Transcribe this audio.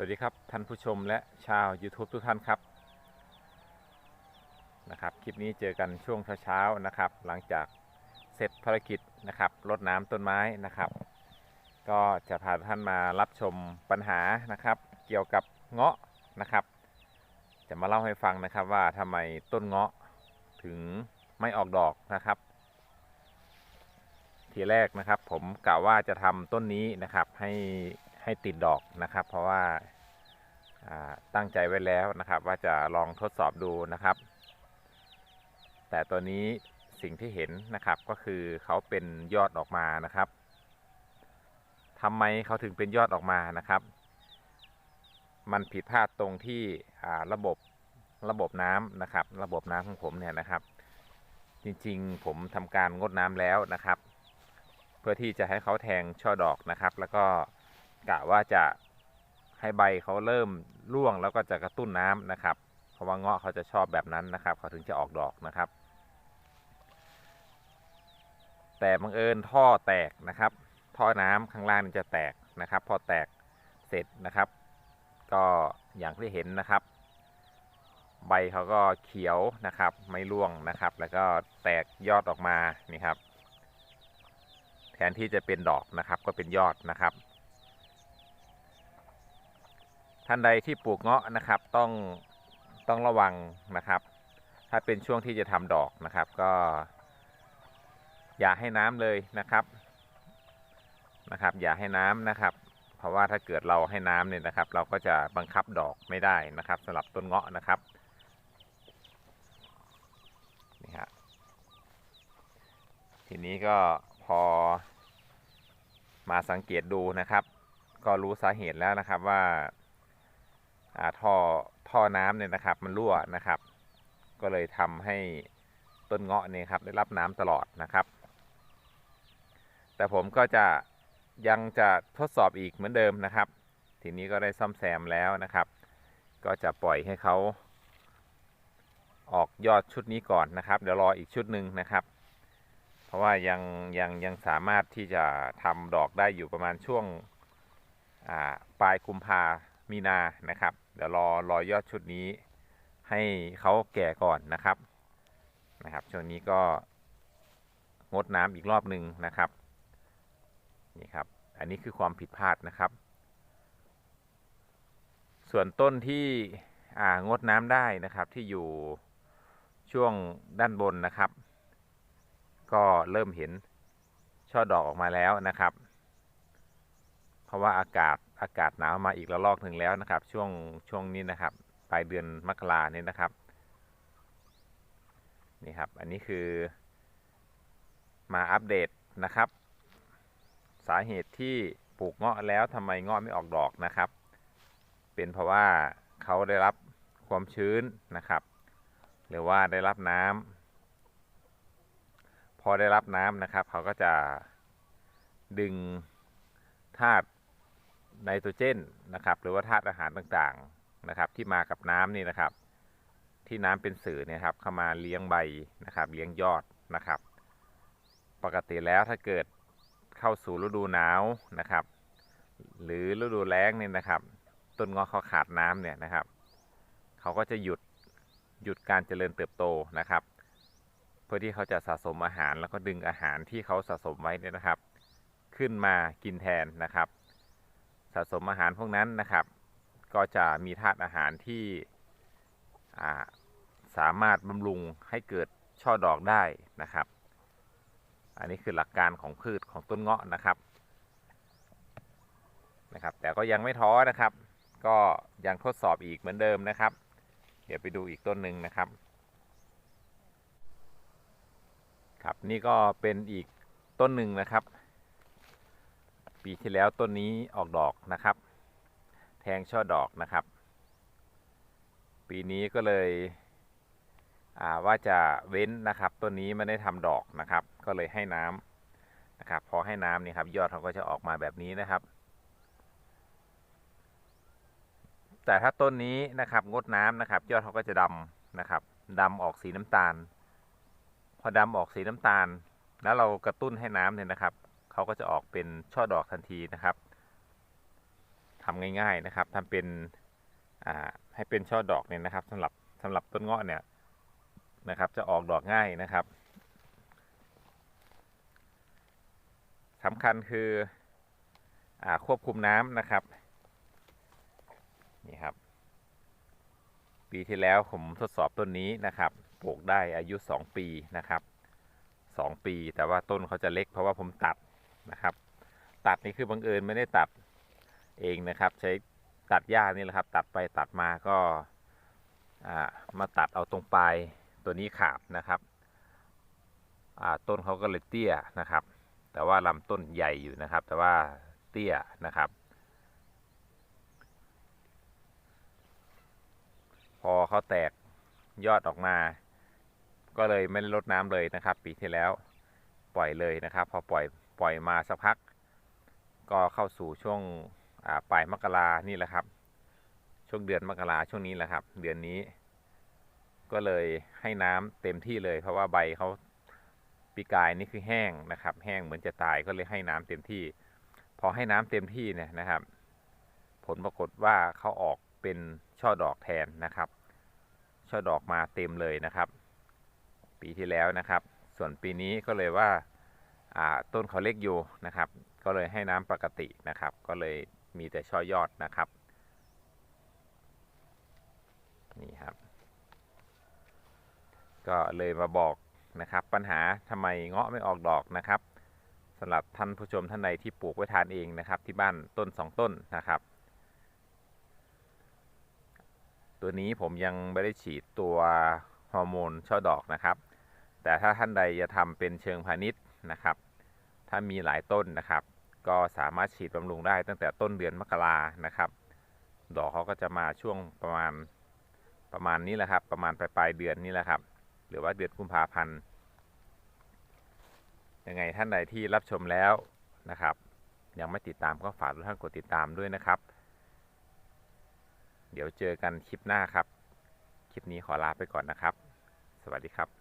สวัสดีครับท่านผู้ชมและชาว YouTube ทุกท่านครับนะครับ คลิปนี้เจอกันช่วงเช้าๆนะครับ หลังจากเสร็จภารกิจนะครับรดน้ำต้นไม้นะครับ ก็จะพาท่านมารับชมปัญหานะครับ เกี่ยวกับเงาะนะครับ จะมาเล่าให้ฟังนะครับว่าทำไมต้นเงาะถึงไม่ออกดอกนะครับ ทีแรกนะครับ ผมกะว่าจะทำต้นนี้นะครับให้ ให้ติดดอกนะครับ เพราะว่าตั้งใจไว้แล้วนะครับ ว่าจะลองทดสอบดูนะครับ แต่ตัวนี้สิ่งที่เห็นนะครับก็คือเขาเป็นยอดออกมานะครับทำไมเขาถึงเป็นยอดออกมานะครับ มันผิดพลาดตรงที่ระบบระบบน้ำนะครับ ระบบน้ำของผมเนี่ยนะครับ จริงๆผมทำการงดน้ำแล้วนะครับ เพื่อที่จะให้เขาแทงช่อดอกนะครับ แล้วก็ กะว่าจะให้ใบเขาเริ่มร่วงแล้วก็จะกระตุ้นน้ำนะครับ เพราะว่าเงาะเขาจะชอบแบบนั้นนะครับ เขาถึงจะออกดอกนะครับ แต่บังเอิญท่อแตกนะครับ ท่อน้ำข้างล่างนี่จะแตกนะครับ พอแตกเสร็จนะครับ ก็อย่างที่เห็นนะครับ ใบเขาก็เขียวนะครับ ไม่ร่วงนะครับ แล้วก็แตกยอดออกมานี่ครับ แทนที่จะเป็นดอกนะครับ ก็เป็นยอดนะครับ ท่านใดที่ปลูกเงาะนะครับต้องต้องระวังนะครับ ถ้าเป็นช่วงที่จะทำดอกนะครับ ก็ อย่าให้น้ำเลยนะครับนะครับ อย่าให้น้ำนะครับ เพราะว่าถ้าเกิดเราให้น้ำเนี่ยนะครับ เราก็จะบังคับดอกไม่ได้นะครับสำหรับต้นเงาะนะครับนี่ฮะทีนี้ก็พอมาสังเกตดูนะครับ ก็รู้สาเหตุแล้วนะครับว่าอ่า ท่อท่อน้ำเนี่ยนะครับ มันรั่วนะครับ ก็เลยทำให้ต้นเงาะเนี่ยครับได้รับน้ำตลอดนะครับ แต่ผมก็จะยังจะทดสอบอีกเหมือนเดิมนะครับ ทีนี้ก็ได้ซ่อมแซมแล้วนะครับ ก็จะปล่อยให้เขาออกยอดชุดนี้ก่อนนะครับ เดี๋ยวรออีกชุดหนึ่งนะครับ เพราะว่ายังยังยังสามารถที่จะทำดอกได้อยู่ประมาณช่วงปลายกุมภา มีนานะครับ เดี๋ยวรอรอยอดชุดนี้ ให้เขาแก่ก่อนนะครับนะครับ ช่วงนี้ก็งดน้ำอีกรอบหนึ่งนะครับนี่ครับ อันนี้คือความผิดพลาดนะครับ ส่วนต้นที่งดน้ำได้นะครับที่อยู่ช่วงด้านบนนะครับ ก็เริ่มเห็นช่อดอกออกมาแล้วนะครับ เพราะว่าอากาศ อากาศหนาวมาอีกระลอกหนึ่งแล้วนะครับ ช่วงช่วงนี้นะครับ ปลายเดือนมกราเนี่ยนะครับนี่ครับ อันนี้คือ มาอัปเดตนะครับ สาเหตุที่ปลูกเงาะแล้วทำไมเงาะไม่ออกดอกนะครับ เป็นเพราะว่าเขาได้รับความชื้นนะครับ หรือว่าได้รับน้ำพอได้รับน้ำนะครับ เขาก็จะดึงธาตุ ไนโตรเจนนะครับ หรือว่าธาตุอาหารต่างๆนะครับ ที่มากับน้ำนี่นะครับ ที่น้ำเป็นสื่อเนี่ยครับเข้ามาเลี้ยงใบนะครับ เลี้ยงยอดนะครับ ปกติแล้วถ้าเกิดเข้าสู่ฤดูหนาวนะครับ หรือฤดูแล้งเนี่ยนะครับ ต้นงาะเขาขาดน้ำเนี่ยนะครับ เขาก็จะหยุดหยุดการเจริญเติบโตนะครับ เพื่อที่เขาจะสะสมอาหารแล้วก็ดึงอาหารที่เขาสะสมไว้เนี่ยนะครับ ขึ้นมากินแทนนะครับ สะสมอาหารพวกนั้นนะครับ ก็จะมีธาตุอาหารที่สามารถบำรุงให้เกิดช่อดอกได้นะครับ อันนี้คือหลักการของพืชของต้นเงาะนะครับนะครับ แต่ก็ยังไม่ท้อนะครับ ก็ยังทดสอบอีกเหมือนเดิมนะครับ เดี๋ยวไปดูอีกต้นหนึ่งนะครับครับนี่ก็เป็นอีกต้นหนึ่งนะครับ ปีที่แล้วต้นนี้ออกดอกนะครับ แทงช่อดอกนะครับ ปีนี้ก็เลยว่าจะเว้นนะครับต้นนี้ไม่ได้ทำดอกนะครับ ก็เลยให้น้ำนะครับ พอให้น้ำนี่ครับ ยอดเขาก็จะออกมาแบบนี้นะครับ แต่ถ้าต้นนี้นะครับงดน้ำนะครับ ยอดเขาก็จะดำนะครับดำออกสีน้ำตาล พอดำออกสีน้ำตาล แล้วเรากระตุ้นให้น้ำเนี่ยนะครับ เขาก็จะออกเป็นช่อดอกทันทีนะครับทำง่ายๆนะครับทำเป็นให้เป็นช่อดอกเนี่ยนะครับสำหรับสำหรับต้นเงาะเนี่ยนะครับ จะออกดอกง่ายนะครับสำคัญคืออควบคุมน้ำนะครับนี่ครับ ปีที่แล้วผมทดสอบต้นนี้นะครับปลูกได้อายุ 2 ปีนะครับ 2 ปี แต่ว่าต้นเขาจะเล็กเพราะว่าผมตัด นะครับ ตัดนี่คือบังเอิญไม่ได้ตัดเองนะครับ ใช้ตัดหญ้านี่แหละครับ ตัดไปตัดมาก็ามาตัดเอาตรงปลายตัวนี้ขาดนะครับต้นเขาก็เลยเตี้ยนะครับ แต่ว่าลำต้นใหญ่อยู่นะครับ แต่ว่าเตี้ยนะครับ พอเขาแตกยอดออกมา ก็เลยไม่ได้ลดน้ำเลยนะครับ ปีที่แล้วปล่อยเลยนะครับ พอปล่อย ปล่อยมาสักพัก ก็เข้าสู่ช่วงปลายมกรานี่แหละครับ ช่วงเดือนมกราช่วงนี้แหละครับ เดือนนี้ ก็เลยให้น้ำเต็มที่เลย เพราะว่าใบเขาปีกายนี่คือแห้งนะครับ แห้งเหมือนจะตายก็เลยให้น้ำเต็มที่ พอให้น้ำเต็มที่เนี่ยนะครับ ผลปรากฏว่าเขาออกเป็นช่อดอกแทนนะครับช่อดอกมาเต็มเลยนะครับ ปีที่แล้วนะครับ ส่วนปีนี้ก็เลยว่า ต้นเขาเล็กอยู่นะครับ ก็เลยให้น้ำปกตินะครับ ก็เลยมีแต่ช่อยอดนะครับนี่ครับ ก็เลยมาบอกนะครับ ปัญหาทำไมเงาะไม่ออกดอกนะครับสำหรับท่านผู้ชมท่านใดที่ปลูกไว้ทานเองนะครับ ที่บ้านต้นสองต้นนะครับ ตัวนี้ผมยังไม่ได้ฉีดตัวฮอร์โมนช่อดอกนะครับ แต่ถ้าท่านใดจะทำเป็นเชิงพาณิชย์ นะครับ ถ้ามีหลายต้นนะครับ ก็สามารถฉีดบำรุงได้ตั้งแต่ต้นเดือนมกรานะครับ ดอกเขาก็จะมาช่วงประมาณประมาณนี้แหละครับ ประมาณปลายปลายเดือนนี้แหละครับ หรือว่าเดือนกุมภาพันธ์ยังไงท่านใดที่รับชมแล้วนะครับ ยังไม่ติดตามก็ฝากทุกท่านกดติดตามด้วยนะครับ เดี๋ยวเจอกันคลิปหน้าครับ คลิปนี้ขอลาไปก่อนนะครับ สวัสดีครับ